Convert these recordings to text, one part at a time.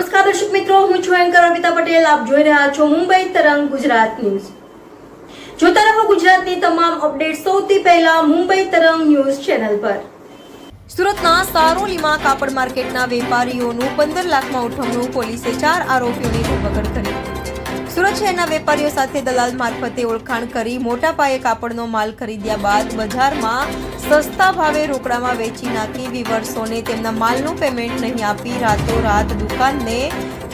મિત્રો, હું છું એન્કર અમિતા પટેલ. આપ જોઈ રહ્યા છો મુંબઈ તરંગ ગુજરાત ન્યૂઝ. જોતા રહો ગુજરાતની તમામ અપડેટ સૌથી પહેલા મુંબઈ તરંગ ન્યૂઝ ચેનલ પર. સુરતના સારોલીમાં કાપડ માર્કેટના વેપારીઓનું પંદર લાખમાં ઉઠવણું પોલીસે ચાર આરોપીઓની ધરપકડ કરી. સુરત શહેરના વેપારીઓ સાથે દલાલ મારફતે ઓળખાણ કરી મોટા પાયે કાપડનો માલ ખરીદ્યા બાદ બજારમાં સસ્તા ભાવે રોકડામાં વેચી નાખી વિવર્સોને તેમના માલનું પેમેન્ટ નહીં આપી રાતોરાત દુકાનને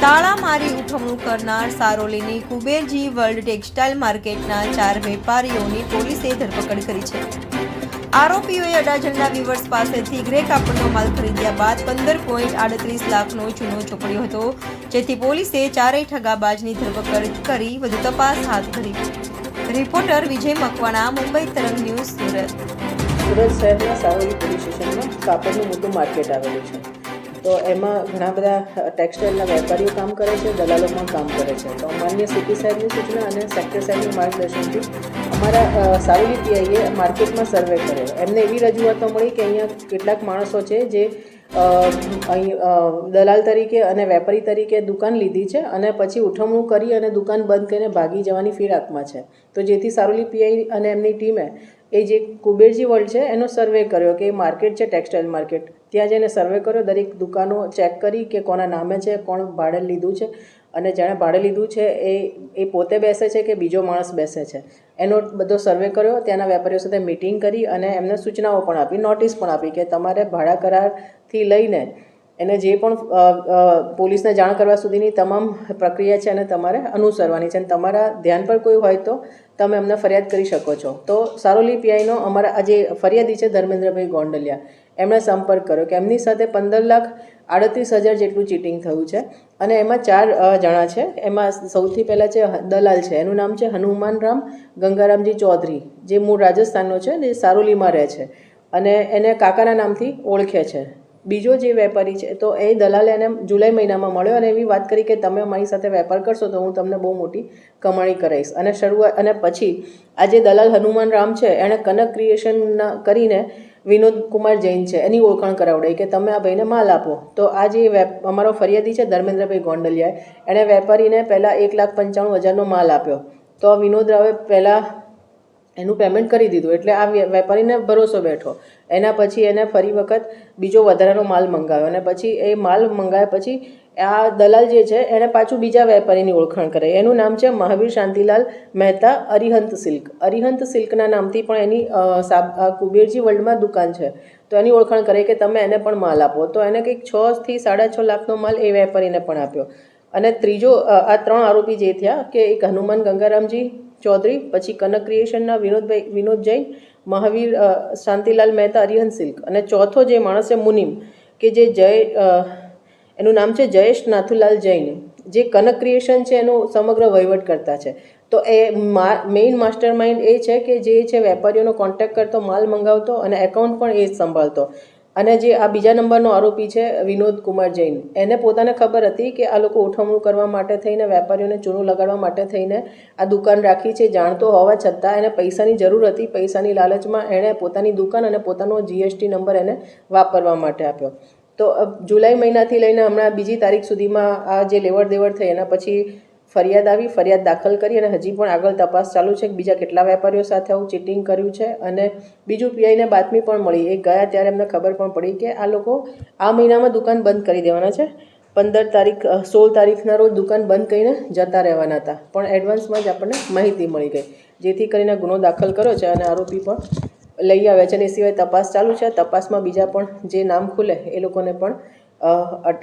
તાળા મારી ઉઠવણું કરનાર સારોલીની કુબેરજી વર્લ્ડ ટેક્સટાઇલ માર્કેટના ચાર વેપારીઓની પોલીસે ધરપકડ કરી છે. આરોપીઓએ અડાજણના વિવર્સ પાસેથી ગ્રે કાપડનો માલ ખરીદ્યા બાદ પંદર પોઈન્ટ આડત્રીસ લાખનો ચૂનો ચોપડ્યો હતો. જેથી પોલીસે ચારેય ઠગાબાજની ધરપકડ કરી વધુ તપાસ હાથ ધરી. રિપોર્ટર વિજય મકવાણા, મુંબઈ તરંગ ન્યૂઝ, સુરત. સુરત શહેરના સાવલી પોલીસ સ્ટેશનમાં કાપડનું મોટું માર્કેટ આવેલું છે. તો એમાં ઘણા બધા ટેક્સટાઇલના વેપારીઓ કામ કરે છે, દલાલો પણ કામ કરે છે. તો માન્ય સિટી સાહેબની સૂચના અને સેક્ટર સાહેબની માર્ગદર્શનથી અમારા સારી પીઆઈએ માર્કેટમાં સર્વે કર્યો. એમને એવી રજૂઆતો મળી કે અહીંયા કેટલાક માણસો છે જે અહીં દલાલ તરીકે અને વેપારી તરીકે દુકાન લીધી છે અને પછી ઉઠમણું કરી અને દુકાન બંધ કરીને ભાગી જવાની ફિરાકમાં છે. તો જેથી સારોલી પીઆઈ અને એમની ટીમે એ જે કુબેરજી વર્લ્ડ છે, એનો સર્વે કર્યો કે એ માર્કેટ છે ટેક્સટાઇલ માર્કેટ ત્યાં જઈને સર્વે કર્યો, દરેક દુકાનો ચેક કરી કે કોના નામે છે, કોણ ભાડે લીધું છે. અને જેણે ભાડે લીધું છે, એ એ પોતે બેસે છે કે બીજો માણસ બેસે છે. એનો બધો સર્વે કર્યો, ત્યાંના વેપારીઓ સાથે મિટિંગ કરી અને એમને સૂચનાઓ પણ આપી નોટિસ પણ આપી કે તમારે ભાડા કરારથી લઈને એને જે પણ પોલીસને જાણ કરવા સુધીની તમામ પ્રક્રિયા છે અને તમારે અનુસરવાની છે. અને તમારા ધ્યાન પર કોઈ હોય તો તમે અમને ફરિયાદ કરી શકો છો. તો સારોલી પીઆઈનો અમારા આ જે ફરિયાદી છે ધર્મેન્દ્રભાઈ ગોંડલિયા, એમણે સંપર્ક કર્યો કે એમની સાથે પંદર લાખ આડત્રીસ હજાર જેટલું ચીટિંગ થયું છે અને એમાં ચાર જણા છે. એમાં સૌથી પહેલાં છે દલાલ છે. એનું નામ છે હનુમાન રામ ગંગારામજી ચૌધરી, જે મૂળ રાજસ્થાનનો છે ને સારોલીમાં રહે છે અને એને કાકાના નામથી ઓળખે છે. બીજો જે વેપારી છે, તો એ દલાલ એને જુલાઈ મહિનામાં મળ્યો અને એવી વાત કરી કે તમે અમારી સાથે વેપાર કરશો તો હું તમને બહુ મોટી કમાણી કરાવીશ. અને શરૂઆત, અને પછી આ જે દલાલ હનુમાન રામ છે, એણે કનક ક્રિએશનના કરીને વિનોદ કુમાર જૈન છે, એની ઓળખાણ કરાવડાવી કે તમે આ ભાઈને માલ આપો. તો આ જે વેપ, અમારો ફરિયાદી છે ધર્મેન્દ્રભાઈ ગોંડલિયાએ, એણે વેપારીને પહેલાં એક લાખ પંચાણું હજારનો માલ આપ્યો. તો વિનોદ રાવે પહેલાં એનું પેમેન્ટ કરી દીધું. એટલે આ વેપારીને ભરોસો બેઠો. એના પછી એને ફરી વખત બીજો વધારાનો માલ મંગાવ્યો. અને પછી એ માલ મંગાવ્યા પછી આ દલાલ જે છે એણે પાછું બીજા વેપારીની ઓળખાણ કરે એનું નામ છે મહાવીર શાંતિલાલ મહેતા અરિહંત સિલ્ક. અરિહંત સિલ્કના નામથી પણ એની સાબ કુબેરજી વર્લ્ડમાં દુકાન છે. તો એની ઓળખાણ કરે કે તમે એને પણ માલ આપો. તો એને કંઈક છથી સાડા છ લાખનો માલ એ વેપારીને પણ આપ્યો. અને ત્રીજો આ ત્રણ આરોપી જે થયા કે એક હનુમાન ગંગારામજી ચૌધરી, પછી કનક ક્રિએશનના વિનોદભાઈ, વિનોદ જૈન, મહાવીર શાંતિલાલ મહેતા હરિહન સિલ્ક અને ચોથો જે માણસ છે મુનિમ, કે જે જય એનું નામ છે જયેશ નાથુલાલ જૈન, જે કનક ક્રિએશન છે એનું સમગ્ર વહીવટ કરતા છે. તો એ મેઇન માસ્ટર માઇન્ડ એ છે કે જે છે વેપારીઓનો કોન્ટેક્ટ કરતો, માલ મંગાવતો અને એકાઉન્ટ પણ એ જ સંભાળતો. અને જે આ બીજા નંબરનો આરોપી છે, વિનોદ કુમાર જૈન. એને પોતાને ખબર હતી કે આ લોકો ઉઠવણું કરવા માટે થઈને, વેપારીઓને ચૂનું લગાડવા માટે થઈને આ દુકાન રાખી છે. જાણતો હોવા છતાં એને પૈસાની જરૂર હતી. પૈસાની લાલચમાં એણે પોતાની દુકાન અને પોતાનો જીએસટી નંબર એને વાપરવા માટે આપ્યો. તો જુલાઈ મહિનાથી લઈને હમણાં બીજી તારીખ સુધીમાં આ જે લેવડ દેવડ થઈ એના પછી ફરિયાદ આવી, ફરિયાદ દાખલ કરી અને હજી પણ આગળ તપાસ ચાલુ છે કે બીજા કેટલા વેપારીઓ સાથે આવું ચીટિંગ કર્યું છે અને બીજું પીઆઈને બાતમી પણ મળી. એ ગયા ત્યારે એમને ખબર પણ પડી કે આ લોકો આ મહિનામાં દુકાન બંધ કરી દેવાના છે. પંદર તારીખ સોળ તારીખના રોજ દુકાન બંધ કરીને જતા રહેવાના હતા. પણ એડવાન્સમાં જ આપણને માહિતી મળી ગઈ. જેથી કરીને ગુનો દાખલ કર્યો છે અને આરોપી પણ લઈ આવ્યા છે. અને એ સિવાય તપાસ ચાલુ છે. તપાસમાં બીજા પણ જે નામ ખુલે, એ લોકોને પણ અટક